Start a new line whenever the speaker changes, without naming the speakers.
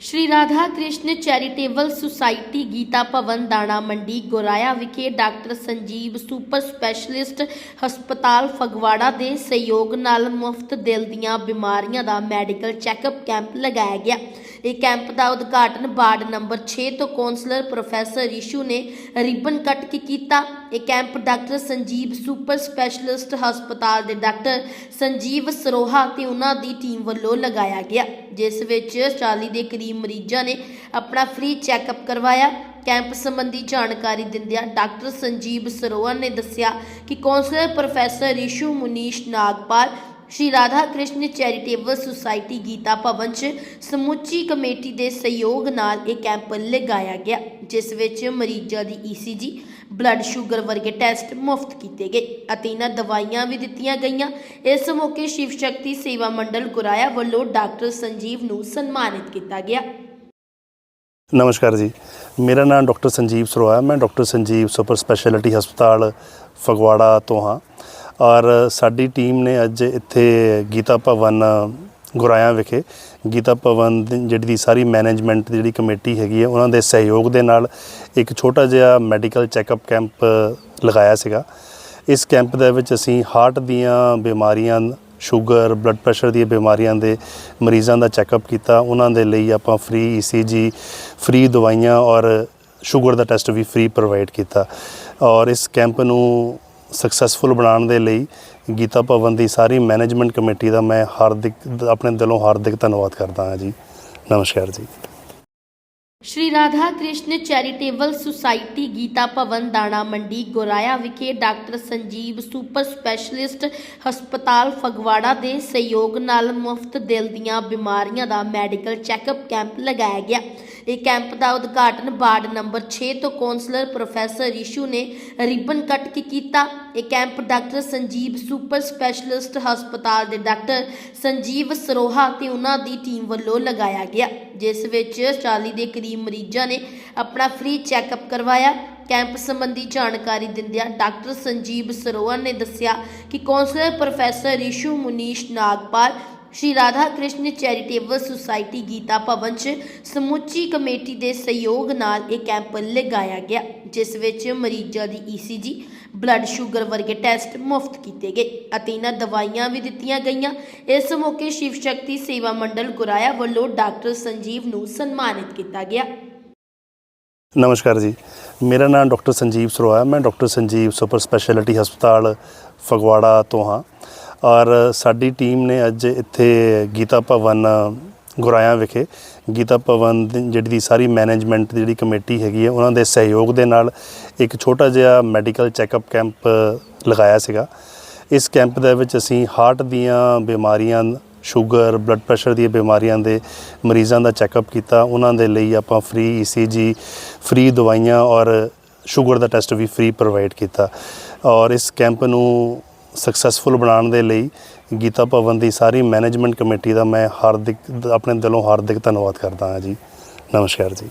ਸ਼੍ਰੀ Radha Krishna charitable society Gita Bhawan Dana Mandi Goraya ਵਿਖੇ doctor Sanjeev super specialist ਹਸਪਤਾਲ ਫਗਵਾੜਾ ਦੇ ਸਹਿਯੋਗ ਨਾਲ ਮੁਫਤ ਦਿਲ ਦੀਆਂ ਬਿਮਾਰੀਆਂ ਦਾ ਮੈਡੀਕਲ ਚੈੱਕਅਪ ਕੈਂਪ ਲਗਾਇਆ ਗਿਆ। ਇਹ ਕੈਂਪ ਦਾ ਉਦਘਾਟਨ ਵਾਰਡ ਨੰਬਰ 6 ਤੋਂ ਕੌਂਸਲਰ ਪ੍ਰੋਫੈਸਰ ਰਿਸ਼ੂ ਨੇ ਰਿਬਨ ਕੱਟ ਕੇ ਕੀਤਾ। ਇਹ camp doctor Sanjeev super specialist ਹਸਪਤਾਲ ਦੇ ਡਾਕਟਰ ਸੰਜੀਵ ਸਰੋਹਾ ਤੇ ਉਹਨਾਂ ਦੀ ਟੀਮ ਵੱਲੋਂ ਲਗਾਇਆ ਗਿਆ, ਜਿਸ ਵਿੱਚ 40 ਦੇ ਕਰੀਬ ਮਰੀਜ਼ਾਂ ਨੇ ਆਪਣਾ ਫ੍ਰੀ ਚੈੱਕਅਪ ਕਰਵਾਇਆ। ਕੈਂਪ ਸੰਬੰਧੀ ਜਾਣਕਾਰੀ ਦਿੰਦਿਆਂ ਡਾਕਟਰ ਸੰਜੀਵ ਸਰੋਹਾ ਨੇ ਦੱਸਿਆ ਕਿ councillor professor Rishu Munish Nagpal, Shri Radha Krishna charitable society Geeta Bhawan 'ਚ ਸਮੁੱਚੀ ਕਮੇਟੀ ਦੇ ਸਹਿਯੋਗ ਨਾਲ ਇਹ ਕੈਂਪ ਲਗਾਇਆ ਗਿਆ, ਜਿਸ ਵਿੱਚ ਮਰੀਜ਼ਾਂ ਦੀ ਈਸੀਜੀ ਬਲੱਡ ਸ਼ੂਗਰ ਵਰਗੇ ਟੈਸਟ ਮੁਫਤ ਕੀਤੇ ਗਏ ਅਤੇ ਇਹਨਾਂ ਦਵਾਈਆਂ ਵੀ ਦਿੱਤੀਆਂ ਗਈਆਂ। ਇਸ ਮੌਕੇ ਸ਼ਿਵ ਸ਼ਕਤੀ ਸੇਵਾ ਮੰਡਲ ਗੁਰਾਇਆ ਵੱਲੋਂ ਡਾਕਟਰ ਸੰਜੀਵ ਨੂੰ ਸਨਮਾਨਿਤ ਕੀਤਾ ਗਿਆ।
ਨਮਸਕਾਰ ਜੀ। ਮੇਰਾ ਨਾਮ ਡਾਕਟਰ ਸੰਜੀਵ ਸਰੋਆ ਮੈਂ ਡਾਕਟਰ ਸੰਜੀਵ ਸੁਪਰ ਸਪੈਸ਼ਲਿਟੀ ਹਸਪਤਾਲ ਫਗਵਾੜਾ ਤੋਂ ਹਾਂ। ਔਰ ਸਾਡੀ ਟੀਮ ਨੇ ਅੱਜ ਇੱਥੇ ਗੀਤਾ ਭਵਨ ਗੁਰਾਇਆ ਵਿਖੇ ਗੀਤਾ ਭਵਨ ਦੀ ਜਿਹੜੀ ਦੀ ਸਾਰੀ ਮੈਨੇਜਮੈਂਟ ਦੀ ਜਿਹੜੀ ਕਮੇਟੀ ਹੈਗੀ ਹੈ, ਉਹਨਾਂ ਦੇ ਸਹਿਯੋਗ ਦੇ ਨਾਲ ਇੱਕ ਛੋਟਾ ਜਿਹਾ ਮੈਡੀਕਲ ਚੈੱਕਅਪ ਕੈਂਪ ਲਗਾਇਆ ਸੀਗਾ। ਇਸ ਕੈਂਪ ਦੇ ਵਿੱਚ ਅਸੀਂ ਹਾਰਟ ਦੀਆਂ ਬਿਮਾਰੀਆਂ ਸ਼ੂਗਰ ਬਲੱਡ ਪ੍ਰੈਸ਼ਰ ਦੀਆਂ ਬਿਮਾਰੀਆਂ ਦੇ ਮਰੀਜ਼ਾਂ ਦਾ ਚੈੱਕਅਪ ਕੀਤਾ। ਉਹਨਾਂ ਦੇ ਲਈ ਆਪਾਂ ਫ੍ਰੀ ਈਸੀਜੀ ਫ੍ਰੀ ਦਵਾਈਆਂ ਔਰ ਸ਼ੂਗਰ ਦਾ ਟੈਸਟ ਵੀ ਫ੍ਰੀ ਪ੍ਰੋਵਾਈਡ ਕੀਤਾ। ਔਰ ਇਸ ਕੈਂਪ ਨੂੰ ਸਕਸੈਸਫੁਲ ਬਣਾਉਣ ਦੇ ਲਈ ਗੀਤਾ ਭਵਨ ਦੀ ਸਾਰੀ ਮੈਨੇਜਮੈਂਟ ਕਮੇਟੀ ਦਾ ਮੈਂ ਹਾਰਦਿਕ, ਆਪਣੇ ਦਿਲੋਂ ਹਾਰਦਿਕ ਧੰਨਵਾਦ ਕਰਦਾ ਹਾਂ ਜੀ। ਨਮਸਕਾਰ ਜੀ।
ਸ਼੍ਰੀ ਰਾਧਾ ਕ੍ਰਿਸ਼ਨ ਚੈਰੀਟੇਬਲ ਸੁਸਾਇਟੀ ਗੀਤਾ ਭਵਨ ਦਾਣਾ ਮੰਡੀ, ਗੋਰਾਇਆ ਵਿਖੇ ਡਾਕਟਰ ਸੰਜੀਵ ਸੁਪਰ ਸਪੈਸ਼ਲਿਸਟ ਹਸਪਤਾਲ ਫਗਵਾੜਾ ਦੇ ਸਹਿਯੋਗ ਨਾਲ ਮੁਫਤ ਦਿਲ ਦੀਆਂ ਬਿਮਾਰੀਆਂ ਦਾ ਮੈਡੀਕਲ ਚੈੱਕਅਪ ਕੈਂਪ ਲਗਾਇਆ ਗਿਆ। ਇਹ ਕੈਂਪ ਦਾ ਉਦਘਾਟਨ ਵਾਰਡ ਨੰਬਰ 6 ਤੋਂ ਕੌਂਸਲਰ ਪ੍ਰੋਫੈਸਰ ਰਿਸ਼ੂ ਨੇ ਰਿਬਨ ਕੱਟ ਕੇ ਕੀਤਾ। ਇਹ camp doctor Sanjeev super specialist ਹਸਪਤਾਲ ਦੇ ਡਾਕਟਰ ਸੰਜੀਵ ਸਰੋਹਾ ਤੇ ਉਹਨਾਂ ਦੀ ਟੀਮ ਵੱਲੋਂ ਲਗਾਇਆ ਗਿਆ। ਜਿਸ ਵਿੱਚ 40 ਦੇ ਕਰੀਬ ਮਰੀਜ਼ਾਂ ਨੇ ਆਪਣਾ ਫ੍ਰੀ ਚੈੱਕਅਪ ਕਰਵਾਇਆ। ਕੈਂਪ ਸੰਬੰਧੀ ਜਾਣਕਾਰੀ ਦਿੰਦਿਆਂ ਡਾਕਟਰ ਸੰਜੀਵ ਸਰੋਹਾ ਨੇ ਦੱਸਿਆ ਕਿ councillor professor Rishu Munish Nagpal Shri Radha Krishna charitable society Gita Bhawan 'ਚ ਸਮੁੱਚੀ ਕਮੇਟੀ ਦੇ ਸਹਿਯੋਗ ਨਾਲ ਇਹ ਕੈਂਪ ਲਗਾਇਆ ਗਿਆ, ਜਿਸ ਵਿੱਚ ਮਰੀਜ਼ਾਂ ਦੀ ਈਸੀਜੀ ਬਲੱਡ ਸ਼ੂਗਰ ਵਰਗੇ ਟੈਸਟ ਮੁਫਤ ਕੀਤੇ ਗਏ ਅਤੇ ਇਹਨਾਂ ਦਵਾਈਆਂ ਵੀ ਦਿੱਤੀਆਂ ਗਈਆਂ। ਇਸ ਮੌਕੇ ਸ਼ਿਵ ਸ਼ਕਤੀ ਸੇਵਾ ਮੰਡਲ ਗੁਰਾਇਆ ਵੱਲੋਂ ਡਾਕਟਰ ਸੰਜੀਵ ਨੂੰ ਸਨਮਾਨਿਤ ਕੀਤਾ ਗਿਆ।
ਨਮਸਕਾਰ ਜੀ। ਮੇਰਾ ਨਾਮ ਡਾਕਟਰ ਸੰਜੀਵ ਸਰੋਆ ਹੈ ਮੈਂ ਡਾਕਟਰ ਸੰਜੀਵ ਸੁਪਰ ਸਪੈਸ਼ਲਿਟੀ ਹਸਪਤਾਲ ਫਗਵਾੜਾ ਤੋਂ ਹਾਂ। ਔਰ ਸਾਡੀ ਟੀਮ ਨੇ ਅੱਜ ਇੱਥੇ ਗੀਤਾ ਭਵਨ, ਗੁਰਾਇਆ ਵਿਖੇ, ਗੀਤਾ ਭਵਨ ਦੀ ਜਿਹੜੀ ਦੀ ਸਾਰੀ ਮੈਨੇਜਮੈਂਟ ਦੀ ਜਿਹੜੀ ਕਮੇਟੀ ਹੈਗੀ ਹੈ, ਉਹਨਾਂ ਦੇ ਸਹਿਯੋਗ ਦੇ ਨਾਲ ਇੱਕ ਛੋਟਾ ਜਿਹਾ ਮੈਡੀਕਲ ਚੈੱਕਅਪ ਕੈਂਪ ਲਗਾਇਆ ਸੀਗਾ। ਇਸ ਕੈਂਪ ਦੇ ਵਿੱਚ ਅਸੀਂ ਹਾਰਟ ਦੀਆਂ ਬਿਮਾਰੀਆਂ ਸ਼ੂਗਰ ਬਲੱਡ ਪ੍ਰੈਸ਼ਰ ਦੀਆਂ ਬਿਮਾਰੀਆਂ ਦੇ ਮਰੀਜ਼ਾਂ ਦਾ ਚੈੱਕਅਪ ਕੀਤਾ। ਉਹਨਾਂ ਦੇ ਲਈ ਆਪਾਂ ਫ੍ਰੀ ਈਸੀਜੀ ਫ੍ਰੀ ਦਵਾਈਆਂ ਔਰ ਸ਼ੂਗਰ ਦਾ ਟੈਸਟ ਵੀ ਫ੍ਰੀ ਪ੍ਰੋਵਾਈਡ ਕੀਤਾ। ਔਰ ਇਸ ਕੈਂਪ ਨੂੰ ਸਕਸੈਸਫੁਲ ਬਣਾਉਣ ਦੇ ਲਈ ਗੀਤਾ ਭਵਨ ਦੀ ਸਾਰੀ ਮੈਨੇਜਮੈਂਟ ਕਮੇਟੀ ਦਾ ਮੈਂ ਹਾਰਦਿਕ, ਆਪਣੇ ਦਿਲੋਂ ਹਾਰਦਿਕ ਧੰਨਵਾਦ ਕਰਦਾ ਹਾਂ ਜੀ। ਨਮਸਕਾਰ ਜੀ।